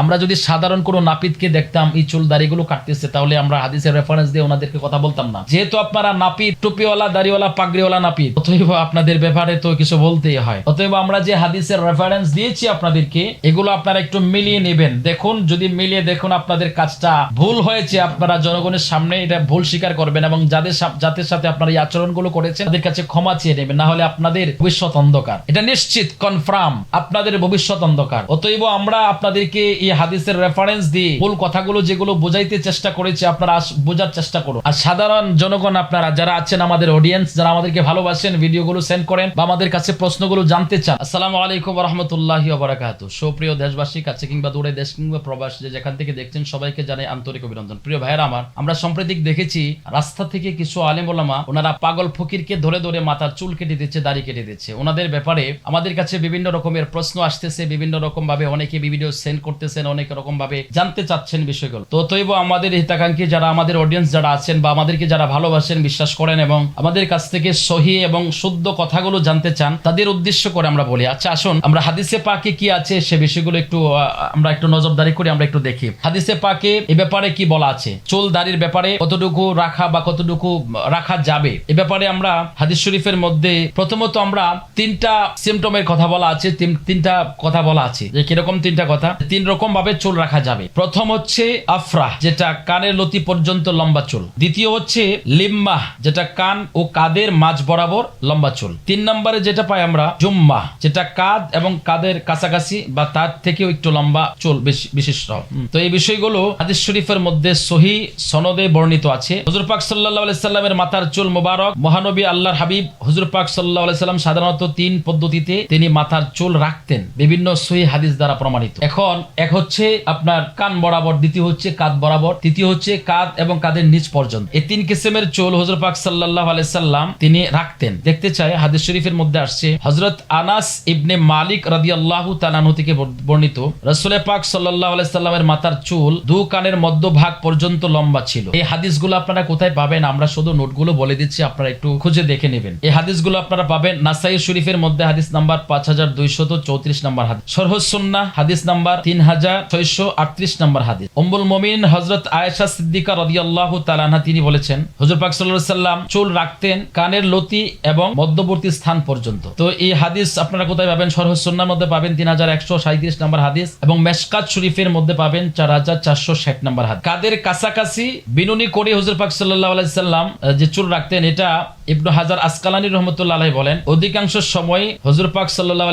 আমরা যদি সাধারণ কোনো নাপিতকে দেখতাম, এই চুল দাড়িগুলো কাটতেছে, তাহলে আমরা হাদিসের রেফারেন্স দিয়ে ওনাদেরকে কথা বলতাম না। যেহেতু আপনারা নাপিত, টুপিওয়ালা, দাড়িওয়ালা, পাগড়িওয়ালা নাপিত, অতএব আপনাদের ব্যাপারে তো কিছু বলতেই হয়। অতএব আমরা যে হাদিসের রেফারেন্স দিয়েছি আপনাদেরকে, এগুলো আপনারা একটু মিলিয়ে নেবেন। দেখুন, যদি মিলিয়ে দেখুন আপনাদের কাজটা ভুল হয়েছে, আপনারা জনগণের সামনে এটা ভুল স্বীকার করবেন এবং যাদের যাদের সাথে আপনারা এই আচরণগুলো করেছেন, তাদের কাছে ক্ষমা চেয়ে নেবেন, না হলে আপনাদের ভবিষ্যৎ অন্ধকার। এটা নিশ্চিত কনফার্ম আপনাদের ভবিষ্যৎ অন্ধকার। অতএব আমরা আপনাদেরকে এই হাদিসের রেফারেন্স দিয়ে ভুল কথাগুলো যেগুলো বোঝাইতে চেষ্টা করেছি, আপনারা বোঝার চেষ্টা করুন। আর সাধারণ জনগণ আপনারা যারা আছেন আমাদের অডিয়েন্স যারা আমাদেরকে ভালোবাসেন, ভিডিওগুলো সেন্ড করেন বা আমাদের কাছে প্রশ্নগুলো জানতে চান, আসসালামু আলাইকুম রহমতুল্লাহ বারাকাতু সুপ্রিয় দেশবাসী, কাছে কিংবা দূরে দেশ কিংবা প্রবাস যে যেখান থেকে দেখছেন, সবাইকে জানাই আন্তরিক অভিনন্দন। প্রিয় ভাইয়েরা আমার, আমরা সম্প্রতিক দেখেছি, রাস্তা থেকে কিছু আলেম ওলামা ওনারা পাগল ফকিরকে ধরে ধরে মাথার চুল কেটে দিচ্ছে, দাড়ি কেটে দিচ্ছে। ওনাদের ব্যাপারে আমাদের কাছে বিভিন্ন রকমের প্রশ্ন আসতেছে, বিভিন্ন রকম ভাবে অনেকে ভিডিও সেন্ড করতেছেন অনেক রকম ভাবে জানতে চাচ্ছেন বিষয়গুলো। তো তৈব আমাদের হিতাকাঙ্ক্ষী যারা আমাদের অডিয়েন্স যারা আছেন বা আমাদেরকে যারা ভালোবাসেন, বিশ্বাস করেন এবং আমাদের কাছ থেকে সহি এবং শুদ্ধ কথাগুলো জানতে চান, তাদের উদ্দেশ্য করে আমরা বলি। আচ্ছা আসুন, আমরা হাদিসে পাকে কি আছে সে বিষয়গুলো একটু আমরা একটু নজরদারি করি আমরা একটু দেখি। হাদিসে পাকে এ ব্যাপারে কি বলা আছে? চুল দাড়ির ব্যাপারে কতটুকু রাখা বা কতটুকু রাখা যাবে? এ ব্যাপারে আমরা হাদিস শরীফের মধ্যে প্রথমত আমরা তিনটা সিমটমের কথা বলা আছে, তিন- তিনটা কথা বলা আছে। যে কীরকম তিনটা কথা? তিন রকম ভাবে চুল রাখা যাবে। প্রথম হচ্ছে আফরাহ যেটা কানের লতি পর্যন্ত লম্বা চুল। দ্বিতীয় হচ্ছে লিম্মাহ যেটা কান ও কাদের মাঝ বরাবর লম্বা চুল। তিন নম্বরে যেটা পাই আমরা জুম্মা যেটা কাদ এবং কাদের কাছাকাছি বা তার থেকেও একটু লম্বা চুল বিশিষ্ট। তো এই বিষয়গুলো হাদিস শরীফের মধ্যে সহি সনদে বর্ণিত আছে। হুজুর পাক সাল্লাহ সাল্লামের মাথার চুল মোবারক মহানবী আল্লাহর হাবিব হুজুর পাক সাল্লাহ সাল্লাম সাধারণত তিন পদ্ধতিতে তিনি মাথার চুল রাখতেন। বিভিন্ন সহি হাদিস দ্বারা প্রমাণিত। এখন এক হচ্ছে আপনার কান বরাবর, দ্বিতীয় হচ্ছে কাদ বরাবর, তৃতীয় হচ্ছে কাদ এবং কাদের নিচ পর্যন্ত। এই তিন কিসেমের চুল হুজুর পাক সাল্লাহ সাল্লাম তিনি রাখতেন। দেখতে চাই, হাদিস শরীফের মধ্যে আসছে হজরত আনাস ইবনে মালিক রাদি আল্লাহ তালানু থেকে বর্ণিত, রসুল পাক সাল্লাহ সাল্লামের মাথার চুল দু কানের মধ্যভাগ পর্যন্ত লম্বা ছিল। এই হাদিসগুলো আপনারা কোথায় পাবেন? আমরা শুধু নোটগুলো বলে দিচ্ছি, আপনারা একটু খুঁজে দেখে নেবেন। এই হাদিসগুলো আপনারা পাবেন নাসাই শরীফের মধ্যে, হাদিস নাম্বার পাঁচ হাজার দুইশত চৌত্রিশ নম্বর হাদিস। সরহসুন্না হাদিস নাম্বার তিন হাজার ছয়শো আটত্রিশ নম্বর হাদিস। অম্বুল মমিন হজরত সিদ্দিকা রদিয়াল্লাহ তালানহা তিনি বলেছেন, হুজুর পাক সাল্লাম চুল রাখতেন কানের লতি এবং মধ্যবর্তী স্থান পর্যন্ত। তো এই হাদিস আপনারা কোথায় পাবেন? সরহসুন্নার মধ্যে পাবেন তিন হাজার একশো সাঁত্রিশ নম্বর হাদিস এবং মেশকাত শরীফের মধ্যে পাবেন চার হাজার চারশো ষাট নম্বর হাদিস। কাদের কাছাকাছি বিনুনি করে হুজুর পাক সাল্লাহ আলাইসাল্লাম যে চুল রাখতেন, এটা ইবনু হাজার আসকালানি রহমতুল্লাহ বলেন, অধিকাংশ সময় হুজুর পাক সাল্লাহ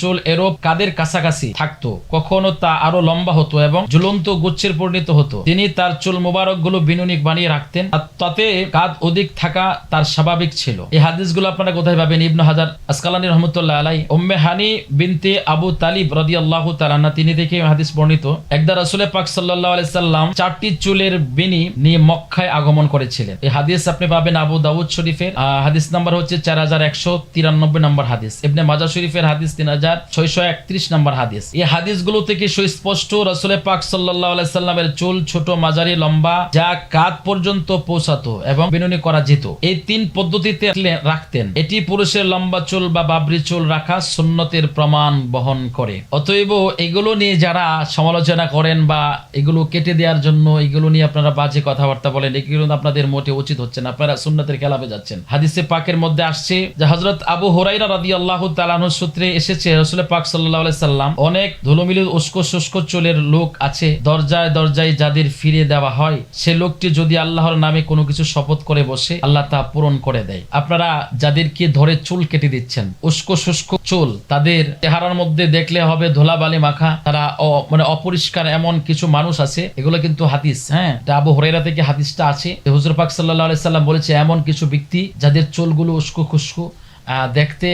চুল এরোপ কাদের কাছাকাছি থাকতো? কখনো তা আরও লম্বা হতো এবং ঝুলন্ত গুচ্ছের পরিণত হতো? তিনি তার চুল মুবারকগুলো বিনুনিক বানিয়ে রাখতেন, আর তাতে কাদ অধিক থাকা তার স্বাভাবিক ছিল। এই হাদিসগুলো আপনারা কোথায় পাবেন? ইবনু হাজার আসকালানি রহমতুল্লাহ আলাই উম্মে হানি বিনতে আবু তালিব রদি আল্লাহ তালান্না তিনি দেখে হাদিস বর্ণিত, একদা রসুলের পাক সাল্লাহ আলাইসাল্লাম চারটি চুলের বিনি নিয়ে মক্কায় আগমন করেছিলেন। এই হাদিস আপনি পাবেন আবু দাউদ শরীফের হাদিস নাম্বার হচ্ছে চার হাজার একশো তিরানব্বই নম্বর হাদিস। ইবনে মাজা শরীফের হাদিস তিন হাজার ছয়শো একত্রিশ নম্বর হাদিস। এই হাদিসগুলো থেকে সুস্পষ্ট রসুলের পাক চুল ছোট লম্বা, যা পর্যন্ত পৌঁছাতো এবং বিনুনি করা যেত। এই তিন পদ্ধতিতে রাখতেন। এটি পুরুষের লম্বা চুল বা বাবরি চুল রাখা সুন্নতের প্রমাণ বহন করে। অতএব এগুলো নিয়ে যারা সমালোচনা করেন বা এগুলো কেটে দেওয়ার জন্য এগুলো নিয়ে আপনারা বাজে কথাবার্তা বলেন, এগুলো আপনাদের মোটে উচিত হচ্ছে না। আপনারা সুন্নতের খেলাপে যাচ্ছেন। হাদিসে পাকের মধ্যে আসছে যে হজরত আবু হোরাইরা রাদি আল্লাহ তালানুর সূত্রে এসেছে, রসুল পাক সাল্লাহ সাল্লাম অনেক ধুলোমিলি উস্কো শুষ্ক চুলের লোক আছে, দরজায় দরজায় যাদের ফিরে দেওয়া হয়, সে লোকটি যদি আল্লাহর নামে কোনো কিছু শপথ করে বসে, আল্লাহ তা পূরণ করে দেয়। আপনারা যাদেরকে ধরে চুল কেটে দিচ্ছেন, উস্কো শুষ্ক চুল, তাদের চেহারার মধ্যে দেখলে হবে ধুলাবালি মাখা, তারা মানে অপরিষ্কার এমন কিছু মানুষ আছে, এগুলো কিন্তু হাদিস হ্যাঁ? আবু হরেরা থেকে হাদিসটা আছে হুজুর পাক সাল্লাহ সাল্লাম বলেছে, এমন কিছু ব্যক্তি যাদের চোলগুলো উস্কো খুস্কো দেখতে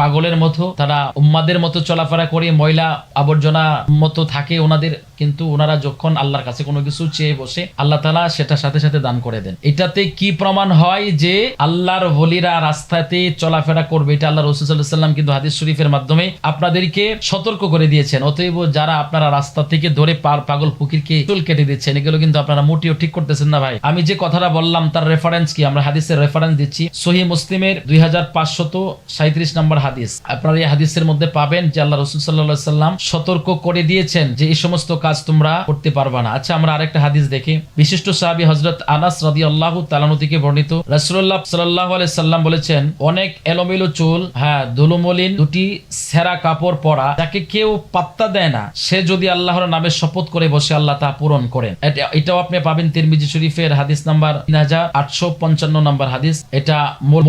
পাগলের মতো, তারা উম্মাদের মতো চলাফেরা করে, ময়লা আবর্জনা মতো থাকে ওনাদের। কিন্তু ওনারা যখন আল্লাহর কাছে কোনো কিছু চেয়ে বসে, আল্লাহ তালা সেটা সাথে সাথে দান করে দেন। এটাতে কি প্রমাণ হয় যে আল্লাহর বলিরা রাস্তাতে চলাফেরা করবে? এটা আল্লাহ রসুল্লাহাম কিন্তু হাদিস শরীফের মাধ্যমে আপনাদেরকে সতর্ক করে দিয়েছেন। অতএব যারা আপনারা রাস্তা থেকে ধরে পার পাগল ফকিরকে চুল কেটে দিচ্ছেন, এগুলো কিন্তু আপনারা মোটেও ঠিক করতেছেন না ভাই। আমি যে কথাটা বললাম, তার রেফারেন্স কি? আমরা হাদিসের রেফারেন্স দিচ্ছি। সহি মুসলিমের দুই হাজার পাঁচশত সাঁত্রিশ নম্বর হাদিস। আপনারা এই হাদিসের মধ্যে পাবেন যে আল্লাহ রসুল সাল্লাহ সাল্লাম সতর্ক করে দিয়েছেন যে এই সমস্ত কাজ তোমরা করতে পারবা না। আচ্ছা আমরা আরেকটা হাদিস দেখি। বিশিষ্ট সাহাবী হজরত আনাস রাদি আল্লাহ তালানু থেকে বর্ণিত। রাসুল্লাহ সাল্লাহ সাল্লাম বলেছেন, অনেক এলোমেলো চুল হ্যাঁ ধুলোমলিন দুটি সেরা কাপড় পরা, যাকে কেউ পাত্তা দেয় না। সে যদি আল্লাহর নামে শপথ করে বসে, আল্লাহ তা পূরণ করেন। এটাও আপনি পাবেন তিরমিজি শরীফের হাদিস নাম্বার তিন হাজার আটশো পঞ্চান্ন নাম্বার হাদিস। এটা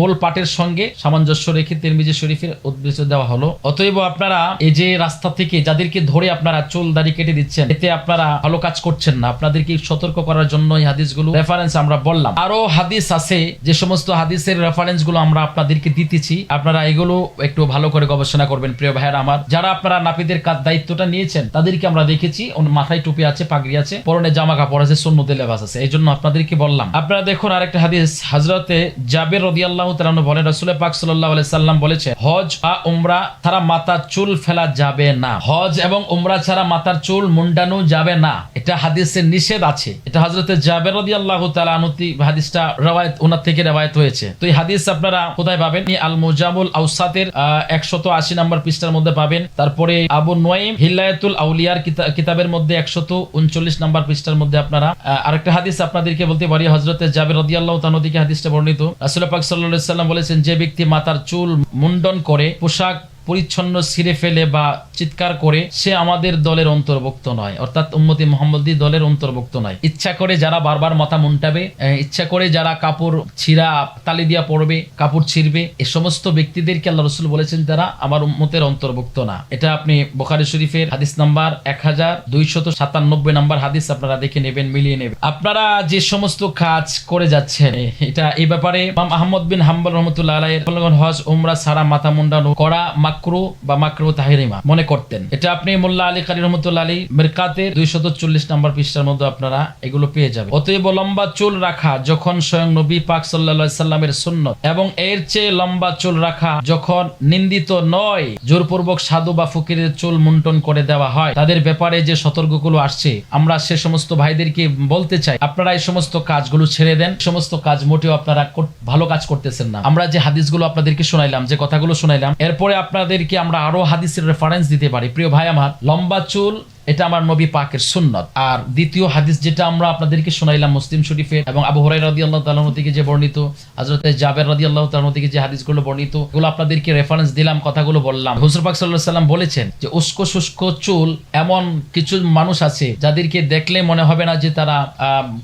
মূল পাটের সঙ্গে সামঞ্জস্য রেখে তিরমিজি শরীফের উদ্দেশ্য দেওয়া হলো। অতএব আপনারা এই যে রাস্তা থেকে, যাদেরকে ধরে আপনারা চুল দাড়ি কেটে দিচ্ছেন এতে আপনারা ভালো কাজ করছেন না। আপনাদেরকে সতর্ক করার জন্য এই হাদিসগুলো রেফারেন্স আমরা বললাম। আরও হাদিস আছে, যে সমস্ত হাদিসের রেফারেন্সগুলো আমরা আপনাদেরকে দিতেছি। আপনারা এগুলো একটু ভালো করে গবেষণা করবেন, প্রিয় ভাইয়ের আমার। যারা আপনারা নাপিদের কাজ দায়িত্বটা নিয়েছেন, তাদেরকে আমরা দেখেছি। মাথায় টুপি আছে, পাগড়ি আছে, পরনে জামা কাপড় আছে সুন্নতে লেবাস আছে। এই জন্য আপনাদেরকে বললাম। আপনারা দেখুন আরেকটা হাদিস হাজরতে জাবের রদিয়াল্লাহ তাআলা বলেন রাসূল পাক আলাইহি সাল্লাম বলেছে হজ বা উমরা ছাড়া মাথার চুল ফেলা যাবে না। হজ এবং উমরা ছাড়া মাথার চুল মুন্ডানো যাবে না। এটা হাদিসের নিষেধ আছে। এটা হজরতে জাবের রদিয়াল্লাহু তাআলা আনুতি হাদিসটা রওয়ায়াত ওনার থেকে রওয়ায়াত হয়েছে। তো এই হাদিস আপনারা কোথায় পাবেন? আল মুজামুল আউসাতের একশত আশি নম্বর পৃষ্ঠার মধ্যে পাবেন। তারপরে আবু নোয়াইম হিল্লায়াতুল আউলিয়ার কিতাবের মধ্যে একশত উনচল্লিশ নম্বর পৃষ্ঠার মধ্যে আপনারা আরেকটা হাদিস আপনাদেরকে বলতে পারি হজরতে জাবের রদিয়াল্লাহ আল্লাহ থেকে হাদিসটা বর্ণিত। রাসূল পাক আলাইহি সাল্লাম বলেছেন, যে ব্যক্তি মাতার চুল মুন্ডন করে, পোশাক পরিচ্ছন্ন ছিঁড়ে ফেলে বা চিৎকার করে, সে আমাদের দলের অন্তর্ভুক্ত নয়। অর্থাৎ উম্মতি মোহাম্মদী দলের অন্তর্ভুক্ত নয়। ইচ্ছা করে যারা বারবার মাথা মুন্টাবে ইচ্ছা করে যারা কাপড় ছিঁড়া তালি দিয়া পড়বে, কাপড় ছিঁড়বে, এ সমস্ত ব্যক্তিদেরকে আল্লাহ রসুল বলেছেন তারা আমার উম্মতের অন্তর্ভুক্ত না। এটা আপনি বোখারি শরীফের হাদিস নাম্বার এক হাজার নাম্বার হাদিস আপনারা দেখে নেবেন, মিলিয়ে নেবেন। আপনারা যে সমস্ত কাজ করে যাচ্ছেন এটা এই ব্যাপারে আহমদ বিন হাম্বল রহমতুল্লাহ হজ, উমরা সারা মাথা মুন্ডানো করা মাকরু বা মাকরু তাহিরিমা, মনে করতেন। এটা আপনি মোল্লা আলী কালী রহমতুল্লাহ আলী মিরকাতের দুইশত চল্লিশ নম্বর পৃষ্ঠার মধ্যে আপনারা এগুলো পেয়ে যাবেন। অতএব লম্বা চুল রাখা যখন স্বয়ং নবী পাক সাল্লা সাল্লামের সুন্নত এবং এর চেয়ে লম্বা চুল রাখা যখন নিন্দিত নয়, জোরপূর্বক সাধু বা ফকিরের চুল মুন্টন করে দেওয়া হয়, তাদের ব্যাপারে যে সতর্কগুলো আসছে, আমরা সে সমস্ত ভাইদেরকে বলতে চাই, আপনারা এই সমস্ত কাজগুলো ছেড়ে দেন সমস্ত কাজ মোটেও আপনারা ভালো কাজ করতেছেন না। আমরা যে হাদিসগুলো আপনাদেরকে শোনাইলাম, যে কথাগুলো শোনাইলাম, এরপরে আপনাদেরকে আমরা আরও হাদিসের রেফারেন্স দিতে পারি। প্রিয় ভাই আমার লম্বা চুল এটা আমার নবী পাকের সুন্নত। আর দ্বিতীয় হাদিস যেটা আমরা আপনাদেরকে শোনাইলাম মুসলিম শরীফের এবং আবু হরাই রাদি আল্লাহ তালন থেকে যে বর্ণিত হজরতে জাবের রাদি আল্লাহ তালন থেকে যে হাদিসগুলো বর্ণিত, এগুলো আপনাদেরকে রেফারেন্স দিলাম, কথাগুলো বললাম। হুজুর পাক সাল্লাহ সাল্লাম বলেছেন যে, উস্কো শুষ্ক চুল এমন কিছু মানুষ আছে যাদেরকে দেখলে মনে হবে না যে তারা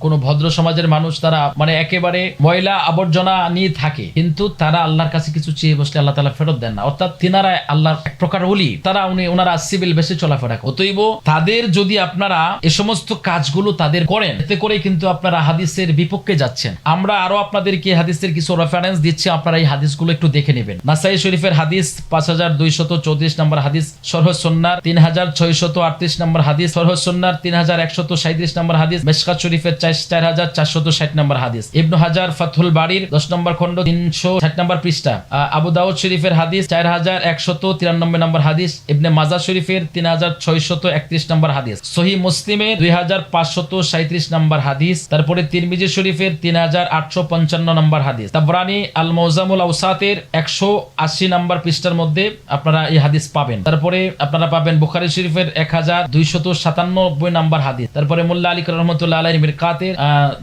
কোনো ভদ্র সমাজের মানুষ, তারা মানে একেবারে ময়লা আবর্জনা নিয়ে থাকে। কিন্তু তারা আল্লাহর কাছে কিছু চেয়ে বসলে আল্লাহ তালা ফেরত দেন না। অর্থাৎ তিনারা আল্লাহর এক প্রকার উলি তারা উনি ওনারা সিভিল বেশি চলাফেরা। অতএব তাদের যদি আপনারা এ সমস্ত কাজগুলো তাদের করেন, এতে করে কিন্তু আপনারা হাদিসের বিপক্ষে যাচ্ছেন। আমরা আরও আপনাদেরকে হাদিসের কিছু রেফারেন্স দিচ্ছি, আপনারা এই হাদিসগুলো একটু দেখে নেবেন। নাসাই শরীফের হাদিস পাঁচ হাজার দুইশত চৌত্রিশ নম্বর হাদিস, সরহ সন্ন্যার তিন হাজার ছয়শত আটত্রিশ নম্বর হাদিস, সরহ সন্ন্যার তিন হাজার একশত সাঁত্রিশ নম্বর হাদিস মেশকাত শরীফের চার হাজার চারশত ষাট নম্বর হাদিস। ইবনু হাজার ফাথুল বাড়ির দশ নম্বর খন্ড তিনশো ষাট নম্বর পৃষ্ঠা। আবু দাউদ শরীফের হাদিস চার হাজার একশত তিরানব্বই নম্বর হাদিস, ইবনে মাজার শরীফের তিন হাজার ছয়শত একত্রিশ নম্বর হাদিস। সহি মুসলিমে দুই হাজার পাঁচশত সাঁত্রিশ নম্বর হাদিস, তারপরে তিরমিজি শরীফের তিন হাজার আটশো পঞ্চান্ন নম্বর হাদিস। তাবরানি আল মৌজামুল আউসাতের একশো আশি নম্বর পৃষ্ঠার মধ্যে আপনারা এই হাদিস পাবেন। তারপরে আপনারা পাবেন বুখারি শরীফের এক হাজার দুইশত সাতানব্বই নম্বর হাদিস। তারপরে মোল্লা আলী রহমতুল্লাহ আলাই মিরকাতের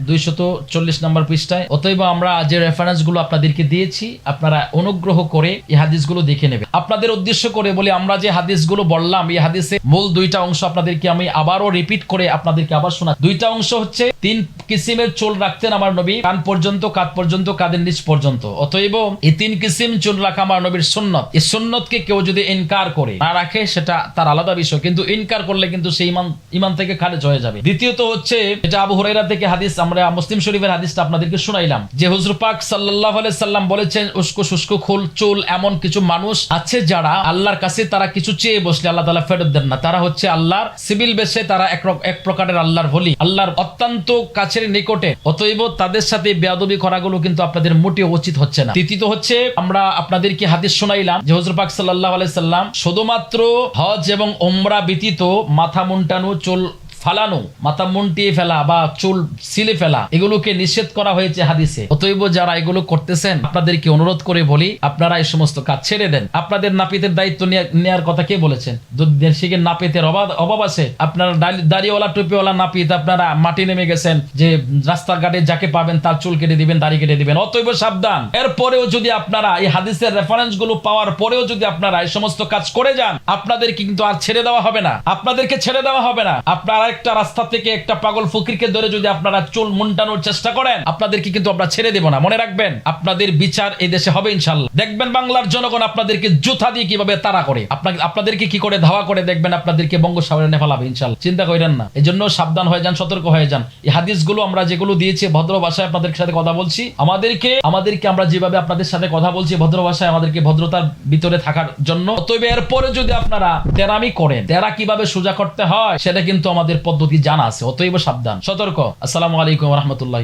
দুইশত চল্লিশ নম্বর পৃষ্ঠায়। অতএব আমরা যে রেফারেন্সগুলো আপনাদেরকে দিয়েছি, আপনারা অনুগ্রহ করে এই হাদিসগুলো দেখে নেবেন। আপনাদের উদ্দেশ্য করে বলে, আমরা যে হাদিসগুলো বললাম, এই হাদিসে মূল দুইটা অংশ আপনাদেরকে আমি আবারও রিপিট করে আপনাদেরকে আবার শোনা দুইটা অংশ হচ্ছে, তিন কিসিমের চুল রাখতেন আমার নবী, কান পর্যন্ত কাত পর্যন্ত কাদের নিচ পর্যন্ত। অতএব এই তিন কিসিম চুল রাখা আমার নবীর সুন্নত। এই সুন্নতকে কেউ যদি ইনকার করে, না রাখে, সেটা তার আলাদা বিষয়। কিন্তু ইনকার করলে কিন্তু সেই ইমান ইমান থেকে খারেজ হয়ে যাবে। দ্বিতীয়ত হচ্ছে, এটা আবু হুরাইরা থেকে হাদিস, আমরা মুসলিম শরীফের হাদিসটা আপনাদেরকে শোনাইলাম। যে হুজুর পাক আলাইহি সাল্লাম বলেছেন, উস্কো শুষ্ক খুল, চুল এমন কিছু মানুষ আছে যারা আল্লাহর কাছে তারা কিছু চেয়ে বসলে আল্লাহ তাআলা ফেরত দেন না। তারা হচ্ছে আল্লাহর সিভিল বেশে তারা এক প্রকারের আল্লাহর ভলি আল্লাহর অত্যন্ত কাছের নিকটে। অতএব তাদের সাথে বেয়াদবি করাগুলো কিন্তু আপনাদের মোটেও উচিত হচ্ছে না। তৃতীয়ত হচ্ছে, আমরা আপনাদেরকে হাদিস শোনাইলাম যে হজর পাক সাল্লাহ আলাইহি সাল্লাম শুধুমাত্র হজ এবং ওমরা ব্যতীত মাথা মুন্টানো চুল ফালানো, মাথা মুন্টিয়ে ফেলা বা চুল সিলে ফেলা, এগুলোকে নিষেধ করা হয়েছে হাদিসে। অতএব যারা এগুলো করতেছেন, আপনাদেরকে অনুরোধ করে বলি, আপনারা এই সমস্ত কাজ ছেড়ে দেন। আপনাদের নাপিতের দায়িত্ব নেয়ার কথা কে বলেছেন? দেশিকে নাপিতের অভাব অভাব আছে, আপনারা দাড়ি- দাড়িওয়ালা, টুপিওয়ালা নাপিত আপনারা মাটি নেমে গেছেন, যে রাস্তাঘাটে যাকে পাবেন তার চুল কেটে দিবেন, দাড়ি কেটে দিবেন, অতএব সাবধান। এরপরেও যদি আপনারা এই হাদিসের রেফারেন্সগুলো পাওয়ার পরেও যদি আপনারা এই সমস্ত কাজ করে যান, আপনাদেরকে কিন্তু আর ছেড়ে দেওয়া হবে না। আপনাদেরকে ছেড়ে দেওয়া হবে না। আপনারা একটা রাস্তা থেকে একটা পাগল ফকিরকে ধরে যদি আপনারা চুল মুন্টানোর চেষ্টা করেন, আপনাদেরকে কিন্তু আমরা ছেড়ে দেব না। মনে রাখবেন, আপনাদের বিচার এই দেশে হবে ইনশাল্লাহ দেখবেন বাংলার জনগণ আপনাদেরকে জুথা দিয়ে কীভাবে তাড়া করে। আপনাদেরকে কি করে ধাওয়া করে দেখবেন আপনাদেরকে বঙ্গোসাগরে নেফালাবে ইনশাল্লাহ চিন্তা করেন না। এই জন্য সাবধান হয়ে যান, সতর্ক হয়ে যান। এই হাদিসগুলো আমরা যেগুলো দিয়েছি, ভদ্র ভাষায় আপনাদের সাথে কথা বলছি, আমাদেরকে আমাদেরকে আমরা যেভাবে আপনাদের সাথে কথা বলছি, ভদ্র ভাষায় আমাদেরকে ভদ্রতার ভিতরে থাকার জন্য। তবে এরপরে যদি আপনারা তেরামি করেন, তেরা কীভাবে সোজা করতে হয়, সেটা কিন্তু আমাদের পদ্ধতি জানা আছে অতএব সাবধান। সতর্ক। আসসালামু আলাইকুম রহমতুল্লাহ।